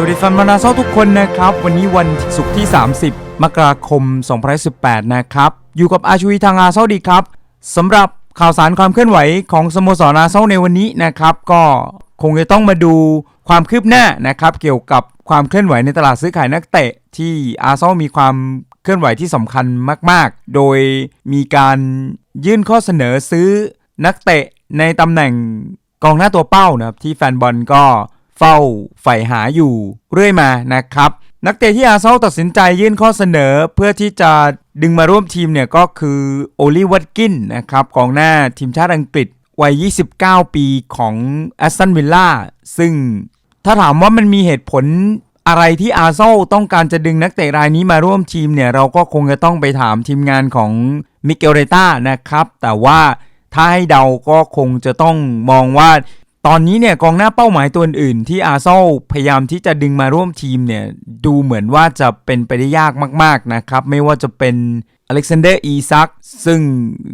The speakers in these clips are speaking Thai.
สวัสดีแฟนมานาเซาทุกคนนะครับ วันนี้วันศุกร์ที่ 30 มกราคม 2018 นะครับ อยู่กับอาชวีทางอาเซาดีครับสำหรับข่าวสารความเคลื่อนไหวของสโมสรอาเซาในวันนี้นะครับ ก็คงจะต้องมาดูความคืบหน้านะครับ เกี่ยวกับความเคลื่อนไหวในตลาดซื้อขายนักเตะที่อาเซามีความเคลื่อนไหวที่สำคัญมาก ๆ โดยมีการยื่นข้อเสนอซื้อนักเตะในตำแหน่งกองหน้าตัวเป้านะครับที่แฟนบอลก็ เฝ้าใฝ่หาอยู่เรื่อยมานะครับ นักเตะที่อาร์เซนอลตัดสินใจยื่นข้อเสนอเพื่อที่จะดึงมาร่วมทีมเนี่ยก็คือโอลิวัตกินนะครับกองหน้าทีมชาติอังกฤษวัย 29 ปีของแอสตันวิลล่าซึ่งถ้าถามว่ามันมีเหตุผลอะไรที่อาร์เซนอลต้องการจะดึงนักเตะรายนี้มาร่วมทีมเนี่ยเราก็คงจะต้องไปถามทีมงานของมิเกลเรต้านะครับ แต่ว่าถ้าให้เดาก็คงจะต้องมองว่า ตอนนี้เนี่ยกองหน้าเป้าหมายตัวอื่นๆที่อาร์เซลพยายามที่จะดึงมาร่วมทีมเนี่ยดูเหมือนว่าจะเป็นไปได้ยากมากๆนะครับ ไม่ว่าจะเป็นอเล็กซานเดอร์อีซักซึ่ง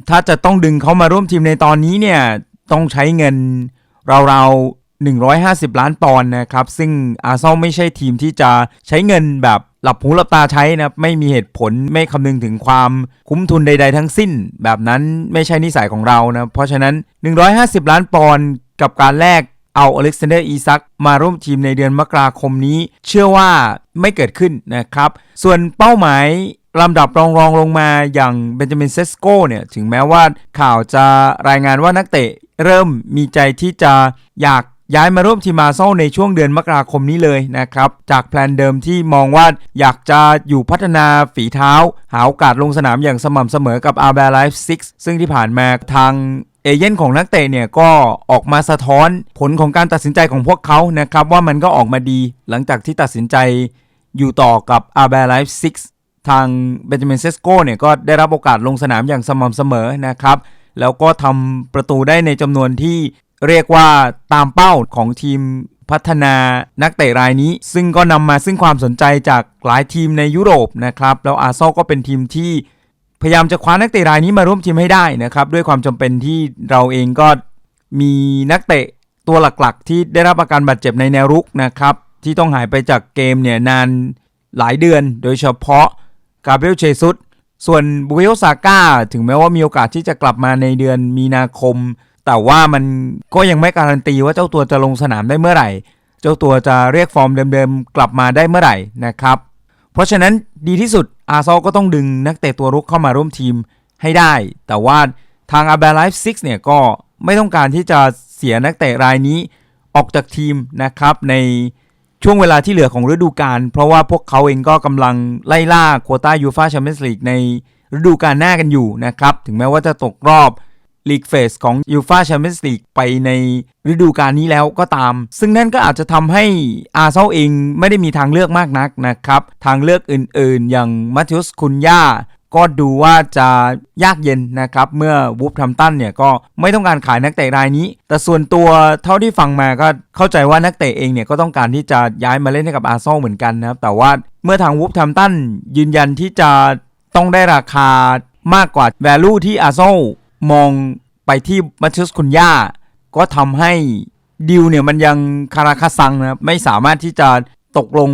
ถ้าจะต้องดึงเขามาร่วมทีมในตอนนี้เนี่ยต้องใช้เงินราวๆ 150 ล้านปอนด์นะครับ ซึ่งอาร์เซลไม่ใช่ทีมที่จะใช้เงินแบบหลับหูหลับตาใช้นะครับไม่มีเหตุผลไม่คำนึงถึงความคุ้มทุนใด ๆ ทั้งสิ้น แบบนั้นไม่ใช่นิสัยของเรานะเพราะฉะนั้น 150 ล้านปอนด์ กับการแลกเอาอเล็กซานเดอร์อีซักมาร่วมทีมในเดือนมกราคมนี้ เชื่อว่าไม่เกิดขึ้นนะครับ ส่วนเป้าหมายลำดับรองรองลงมาอย่างเบนจามินเซสโกเนี่ยถึงแม้ว่าข่าวจะรายงานว่านักเตะเริ่มมีใจที่จะอยากย้ายมาร่วมทีมอาร์เซนอลในช่วงเดือนมกราคมนี้เลยนะครับ จากแพลนเดิมที่มองว่าอยากจะอยู่พัฒนาฝีเท้า หาโอกาสลงสนามอย่างสม่ำเสมอกับอาร์เบลไลฟ์ซิซึ่งที่ผ่านมาทาง เอเย่นของนักเตะเนี่ยก็ออกมาสะท้อนผลของการตัดสินใจของพวกเขานะครับว่ามันก็ออกมาดีหลังจากที่ตัดสินใจอยู่ต่อกับอาร์เบลไลฟ์ซิกทางเบนจามินเซสโกเนี่ยก็ได้รับโอกาสลงสนามอย่างสม่ำเสมอนะครับ แล้วก็ทำประตูได้ในจำนวนที่เรียกว่าตามเป้าของทีมพัฒนานักเตะรายนี้ ซึ่งก็นำมาซึ่งความสนใจจากหลายทีมในยุโรปนะครับ แล้วอาร์ซอลก็เป็นทีมที่ พยายามจะคว้านักเตะรายนี้มาร่วมทีมให้ได้นะครับด้วยความจำเป็นที่เราเองก็มีนักเตะตัวหลักๆ ที่ได้รับอาการบาดเจ็บในแนวรุกนะครับที่ต้องหายไปจากเกมเนี่ยนานหลายเดือน โดยเฉพาะกาเบรียลเชซุสส่วนบุเอลซาก้าถึงแม้ว่ามีโอกาสที่จะกลับมาในเดือนมีนาคม แต่ว่ามันก็ยังไม่การันตีว่าเจ้าตัวจะลงสนามได้เมื่อไหร่ เจ้าตัวจะเรียกฟอร์มเดิมๆกลับมาได้เมื่อไหร่นะครับ เพราะฉะนั้นดีที่สุด อาร์ซอลก็ต้องดึงนักเตะตัวรุกเข้ามาร่วมทีมให้ได้ แต่ว่าทางอาร์เบลไลฟ์ซิกเนี่ยก็ไม่ต้องการที่จะเสียนักเตะรายนี้ออกจากทีมนะครับในช่วงเวลาที่เหลือของฤดูกาลเพราะว่าพวกเขาเองก็กำลังไล่ล่าโควต้ายูฟาแชมเปี้ยนส์ลีกในฤดูกาลหน้ากันอยู่นะครับ ถึงแม้ว่าจะตกรอบ ลีกเฟสของยูฟาแชมเปี้ยนส์ลีกไปในฤดูกาลนี้แล้วก็ตาม ซึ่งนั่นก็อาจจะทำให้อาร์เซนอลเองไม่ได้มีทางเลือกมากนักนะครับ ทางเลือกอื่นๆ อย่างมัติอุสคุนย่าก็ดูว่าจะยากเย็นนะครับ เมื่อวูฟทัมตันเนี่ยก็ไม่ต้องการขายนักเตะรายนี้ แต่ส่วนตัวเท่าที่ฟังมาก็เข้าใจว่านักเตะเองเนี่ยก็ต้องการที่จะย้ายมาเล่นให้กับอาร์เซอลเหมือนกันนะครับ แต่ว่าเมื่อทางวูฟทัมตันยืนยันที่จะต้องได้ราคามากกว่า value ที่อาร์เซอล มองไปที่มัตติอุสคุนย่า ก็ทำให้ดิวเนี่ยมันยังคาราคาซังนะครับ ไม่สามารถที่จะตกลง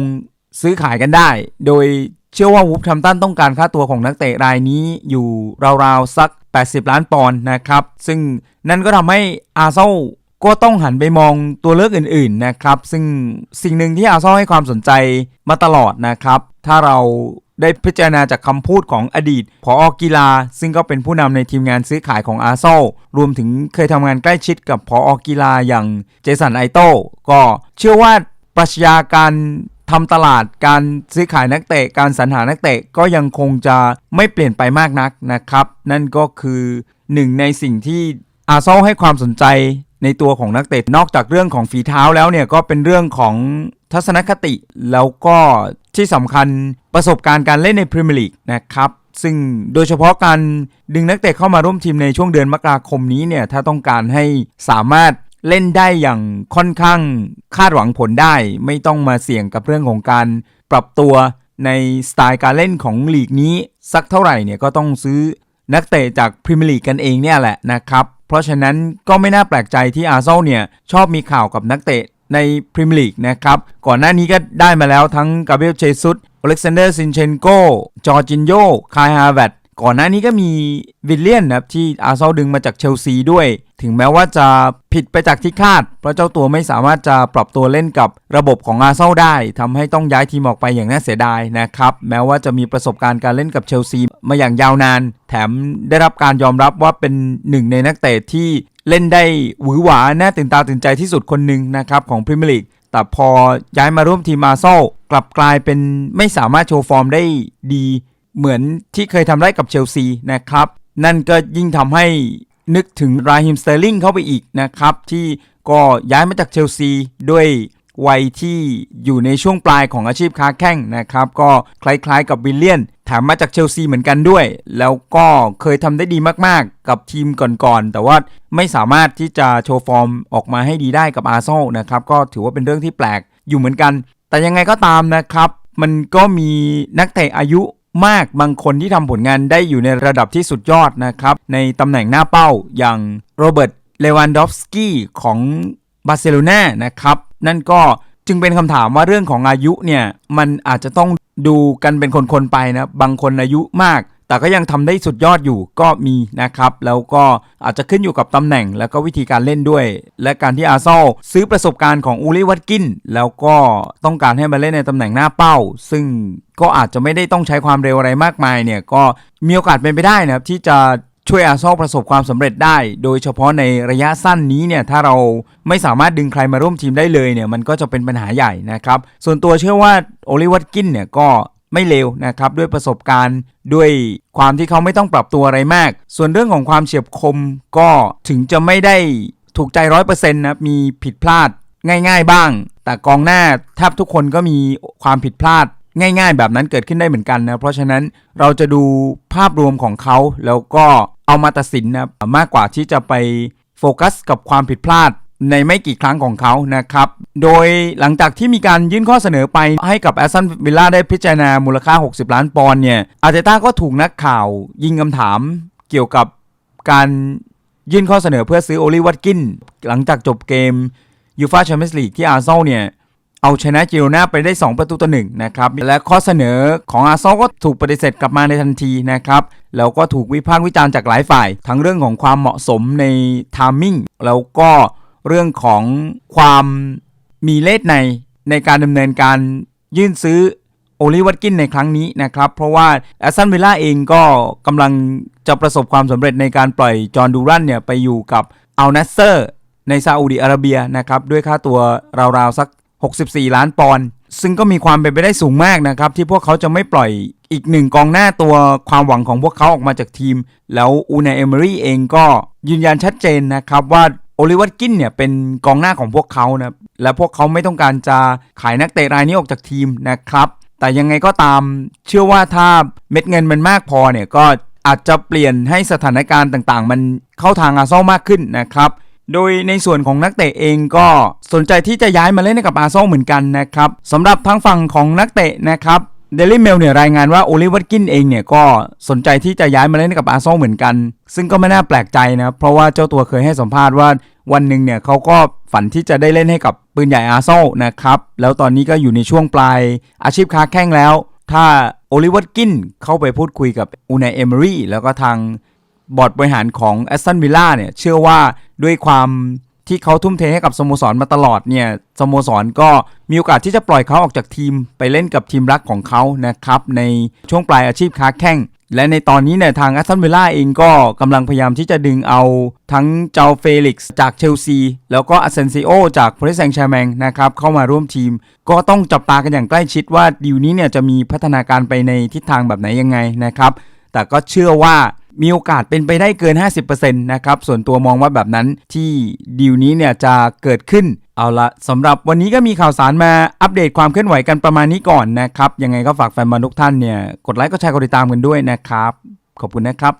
ซื้อขายกันได้ โดยเชื่อว่าวูฟทัมตันต้องการค่าตัวของนักเตะรายนี้อยู่ราวๆสัก 80 ล้านปอนด์นะครับ ซึ่งนั่นก็ทำให้อาร์เซลก็ต้องหันไปมองตัวเลือกอื่นๆนะครับ ซึ่งสิ่งหนึ่งที่อาร์เซลให้ความสนใจมาตลอดนะครับ ถ้าเรา ได้พิจารณาจากคำพูดของอดีตผออกีฬา ซึ่งก็เป็นผู้นำในทีมงานซื้อขายของอาร์เซอลรวมถึงเคยทำงานใกล้ชิดกับผออกีฬาอย่างเจสันไอโต้ก็เชื่อว่าปรัชญาการทำตลาดการซื้อขายนักเตะการสรรหานักเตะก็ยังคงจะไม่เปลี่ยนไปมากนักนะครับ นั่นก็คือหนึ่งในสิ่งที่อาร์เซอลให้ความสนใจในตัวของนักเตะนอกจากเรื่องของฝีเท้าแล้วเนี่ยก็เป็นเรื่องของทัศนคติแล้วก็ ที่สำคัญประสบการณ์การเล่นในพรีเมียร์ลีกนะครับซึ่งโดยเฉพาะการดึงนักเตะเข้ามาร่วมทีมในช่วงเดือนมกราคมนี้เนี่ยถ้าต้องการให้สามารถเล่นได้อย่างค่อนข้างคาดหวังผลได้ ไม่ต้องมาเสี่ยงกับเรื่องของการปรับตัวในสไตล์การเล่นของลีกนี้ สักเท่าไหร่เนี่ยก็ต้องซื้อนักเตะจากพรีเมียร์ลีกกันเองเนี่ยแหละนะครับ เพราะฉะนั้นก็ไม่น่าแปลกใจที่อาร์เซนอลเนี่ยชอบมีข่าวกับนักเตะ ในพรีเมียร์ลีกนะครับ ก่อนหน้านี้ก็ได้มาแล้วทั้งกาเบรียลเจซุสอเล็กซานเดอร์ซินเชนโกจอร์จินโยคายฮาร์แวตก่อนหน้านี้ก็มีวิลเลียนนะครับที่อาร์เซนอลดึงมาจากเชลซีด้วย ถึงแม้ว่าจะผิดไปจากที่คาด เพราะเจ้าตัวไม่สามารถจะปรับตัวเล่นกับระบบของอาร์เซนอลได้ทำให้ต้องย้ายทีมออกไปอย่างน่าเสียดายนะครับ แม้ว่าจะมีประสบการณ์การเล่นกับเชลซีมาอย่างยาวนาน แถมได้รับการยอมรับว่าเป็นหนึ่งในนักเตะที่ เล่นได้หวือหวาน่าตื่นตาตื่นใจที่สุดคนหนึ่งนะครับของพรีเมียร์ลีกแต่พอย้ายมาร่วมทีมอาร์เซอกลับกลายเป็นไม่สามารถโชว์ฟอร์มได้ดี เหมือนที่เคยทำได้กับเชลซีนะครับ นั่นก็ยิ่งทำให้นึกถึงราฮิมสเตอร์ลิงเข้าไปอีกนะครับ ที่ก็ย้ายมาจากเชลซีด้วย วัยที่อยู่ในช่วงปลายของอาชีพค้าแข้งนะครับ ก็คล้ายๆกับวิลเลียนแถมมาจากเชลซีเหมือนกันด้วย แล้วก็เคยทำได้ดีมากๆ กับทีมก่อนๆ แต่ว่าไม่สามารถที่จะโชว์ฟอร์มออกมาให้ดีได้กับอาร์เซนอลนะครับ ก็ถือว่าเป็นเรื่องที่แปลกอยู่เหมือนกัน แต่ยังไงก็ตามนะครับ มันก็มีนักเตะอายุมากบางคนที่ทำผลงานได้อยู่ในระดับที่สุดยอดนะครับ ในตำแหน่งหน้าเป้าอย่างโรเบิร์ตเลวันดอฟสกี้ของ บาร์เซโลนานะครับ นั่นก็จึงเป็นคำถามว่าเรื่องของอายุเนี่ยมันอาจจะต้องดูกันเป็นคนๆไปนะ บางคนอายุมาก แต่ก็ยังทำได้สุดยอดอยู่ก็มีนะครับ แล้วก็อาจจะขึ้นอยู่กับตำแหน่งแล้วก็วิธีการเล่นด้วย และการที่อาร์เซอลซื้อประสบการณ์ของอูริวัตกิน แล้วก็ต้องการให้มาเล่นในตำแหน่งหน้าเป้า ซึ่งก็อาจจะไม่ได้ต้องใช้ความเร็วอะไรมากมายเนี่ยก็มีโอกาสเป็นไปได้นะครับที่จะ ช่วยอาร์เซนอลประสบความสำเร็จได้ โดยเฉพาะในระยะสั้นนี้เนี่ยถ้าเราไม่สามารถดึงใครมาร่วมทีมได้เลยเนี่ยมันก็จะเป็นปัญหาใหญ่นะครับ ส่วนตัวเชื่อว่าโอลิวัตกินเนี่ยก็ไม่เลวนะครับด้วยประสบการณ์ด้วยความที่เขาไม่ต้องปรับตัวอะไรมาก ส่วนเรื่องของความเฉียบคมก็ถึงจะไม่ได้ถูกใจร้อยเปอร์เซ็นต์นะมีผิดพลาดง่ายๆบ้าง แต่กองหน้าแทบทุกคนก็มีความผิดพลาดง่ายๆ แบบนั้นเกิดขึ้นได้เหมือนกันนะ เพราะฉะนั้นเราจะดูภาพรวมของเขาแล้วก็ เอามาตัดสินนะมากกว่าที่จะไปโฟกัสกับความผิดพลาดในไม่กี่ครั้งของเขานะครับ โดยหลังจากที่มีการยื่นข้อเสนอไปให้กับแอสตันวิลล่าได้พิจารณามูลค่า 60 ล้านปอนด์เนี่ยอาร์เตต้าก็ถูกนักข่าวยิงคำถามเกี่ยวกับการยื่นข้อเสนอเพื่อซื้อโอลิวัตกิน หลังจากจบเกมยูฟาแชมเปี้ยนส์ลีกที่อาร์เซนอลเนี่ย เอาชนะจิโรนาไปได้ 2 ประตูต่อหนึ่งนะครับ และข้อเสนอของอาร์เซอลก็ถูกปฏิเสธกลับมาในทันทีนะครับแล้วก็ถูกวิพากษ์วิจารณ์จากหลายฝ่าย ทั้งเรื่องของความเหมาะสมในทามมิ่งแล้วก็เรื่องของความมีเลสในในการดำเนินการยื่นซื้อโอลิวัตกินในครั้งนี้นะครับ เพราะว่าแอสตันวิลล่าเองก็กำลังจะประสบความสำเร็จในการปล่อยจอห์นดูรันเนี่ยไปอยู่กับอัลนัสเซอร์ในซาอุดิอาระเบียนะครับ ด้วยค่าตัวราวๆ สัก 64 ล้านปอนด์ซึ่งก็มีความเป็นไปได้สูงมากนะครับ ที่พวกเขาจะไม่ปล่อยอีกหนึ่งกองหน้าตัวความหวังของพวกเขาออกมาจากทีม แล้วอูนาเอมรี่เองก็ยืนยันชัดเจนนะครับว่าโอลิวัตกินเนี่ยเป็นกองหน้าของพวกเขานะและพวกเขาไม่ต้องการจะขายนักเตะรายนี้ออกจากทีมนะครับ แต่ยังไงก็ตามเชื่อว่าถ้าเม็ดเงินมันมากพอเนี่ยก็อาจจะเปลี่ยนให้สถานการณ์ต่างๆ มันเข้าทางอาเซนอลมากขึ้นนะครับ โดยในส่วนของนักเตะเองก็สนใจที่จะย้ายมาเล่นให้กับอาร์เซนอลเหมือนกันนะครับสำหรับทางฝั่งของนักเตะนะครับเดลิเมลเนี่ยรายงานว่าโอลิวัตกินเองเนี่ยก็สนใจที่จะย้ายมาเล่นให้กับอาร์เซนอลเหมือนกัน ซึ่งก็ไม่น่าแปลกใจนะเพราะว่าเจ้าตัวเคยให้สัมภาษณ์ว่าวันหนึ่งเนี่ยเขาก็ฝันที่จะได้เล่นให้กับปืนใหญ่อาร์เซนอลนะครับแล้วตอนนี้ก็อยู่ในช่วงปลายอาชีพค้าแข้งแล้ว ถ้าโอลิวัตกินเข้าไปพูดคุยกับอูนายเอเมอรี่แล้วก็ทาง บอร์ดบริหารของแอสตันวิลล่าเนี่ยเชื่อว่าด้วยความที่เขาทุ่มเทให้กับสโมสรมาตลอดเนี่ยสโมสรก็มีโอกาสที่จะปล่อยเขาออกจากทีมไปเล่นกับทีมรักของเขานะครับในช่วงปลายอาชีพค้าแข้งและในตอนนี้เนี่ยทางแอสตันวิลล่าเองก็กำลังพยายามที่จะดึงเอาทั้งเจ้าเฟลิกซ์จากเชลซี แล้วก็อาเซนซิโอจากพาริสแซงแชร์แมงนะครับเข้ามาร่วมทีม ก็ต้องจับตากันอย่างใกล้ชิดว่าดีลนี้เนี่ยจะมีพัฒนาการไปในทิศทางแบบไหนยังไงนะครับแต่ก็เชื่อว่า มีโอกาสเป็นไปได้เกิน 50%นะครับ ส่วนตัวมองว่าแบบนั้นที่ดีลนี้เนี่ยจะเกิดขึ้น เอาละสำหรับวันนี้ก็มีข่าวสารมาอัปเดตความเคลื่อนไหวกันประมาณนี้ก่อนนะครับ ยังไงก็ฝากแฟนบอลทุกท่านเนี่ยกดไลค์กดแชร์กดติดตามกันด้วยนะครับ ขอบคุณนะครับ